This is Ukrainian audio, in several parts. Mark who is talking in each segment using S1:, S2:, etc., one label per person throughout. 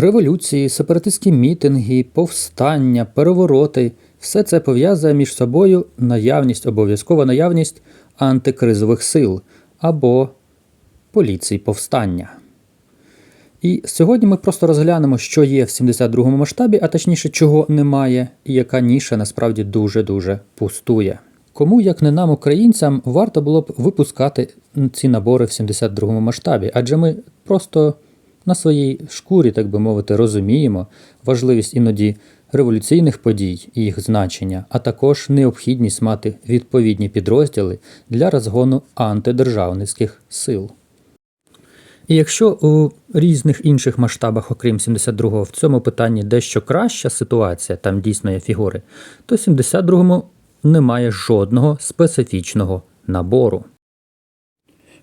S1: Революції, сепаратистські мітинги, повстання, перевороти все це пов'язує між собою наявність, обов'язкова наявність антикризових сил або поліції повстання. І сьогодні ми просто розглянемо, що є в 72-му масштабі, а точніше, чого немає, і яка ніша насправді дуже-дуже пустує. Кому, як не нам, українцям, варто було б випускати ці набори в 72-му масштабі, адже ми просто на своїй шкурі, так би мовити, розуміємо важливість іноді революційних подій і їх значення, а також необхідність мати відповідні підрозділи для розгону антидержавницьких сил. І якщо у різних інших масштабах, окрім 72-го, в цьому питанні дещо краща ситуація, там дійсно є фігури, то в 72-му немає жодного специфічного набору.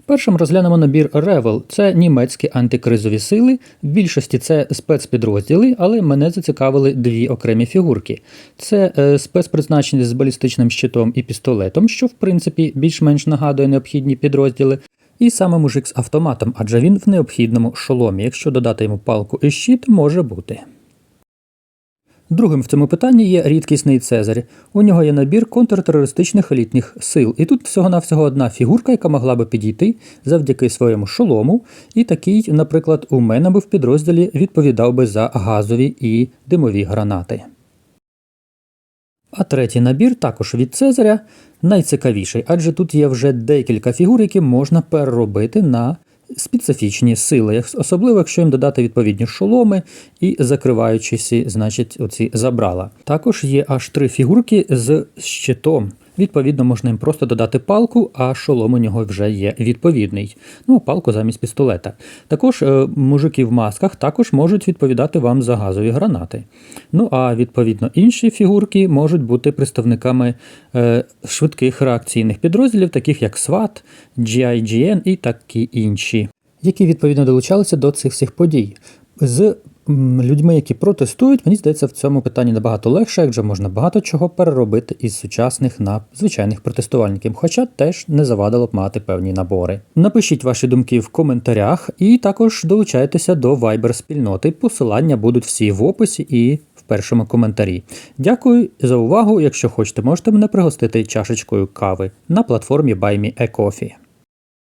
S1: Першим розглянемо набір Ревел. Це німецькі антикризові сили. В більшості це спецпідрозділи, але мене зацікавили дві окремі фігурки. Це е, спецпризначення з балістичним щитом і пістолетом, що в принципі більш-менш нагадує необхідні підрозділи. І саме мужик з автоматом, адже він в необхідному шоломі. Якщо додати йому палку і щит, може бути. Другим в цьому питанні є рідкісний Цезарь. У нього є набір контртерористичних елітних сил. І тут всього-навсього одна фігурка, яка могла би підійти завдяки своєму шолому. І такий, наприклад, у мене би в підрозділі відповідав би за газові і димові гранати. А третій набір також від Цезаря найцікавіший, адже тут є вже декілька фігур, які можна переробити на специфічні сили, особливо якщо їм додати відповідні шоломи і закриваючися, значить, оці забрала. Також є аж три фігурки з щитом. Відповідно, можна їм просто додати палку, а шолом у нього вже є відповідний. Ну, палку замість пістолета. Також е, мужики в масках також можуть відповідати вам за газові гранати. Ну а відповідно інші фігурки можуть бути представниками е, швидких реакційних підрозділів, таких як SWAT, GIGN і такі інші, які відповідно долучалися до цих всіх подій. З людьми, які протестують, мені здається, в цьому питанні набагато легше, адже можна багато чого переробити із сучасних на звичайних протестувальників, хоча теж не завадило б мати певні набори. Напишіть ваші думки в коментарях і також долучайтеся до Viber спільноти. Посилання будуть всі в описі і в першому коментарі. Дякую за увагу. Якщо хочете, можете мене пригостити чашечкою кави на платформі BuyMeACoffee.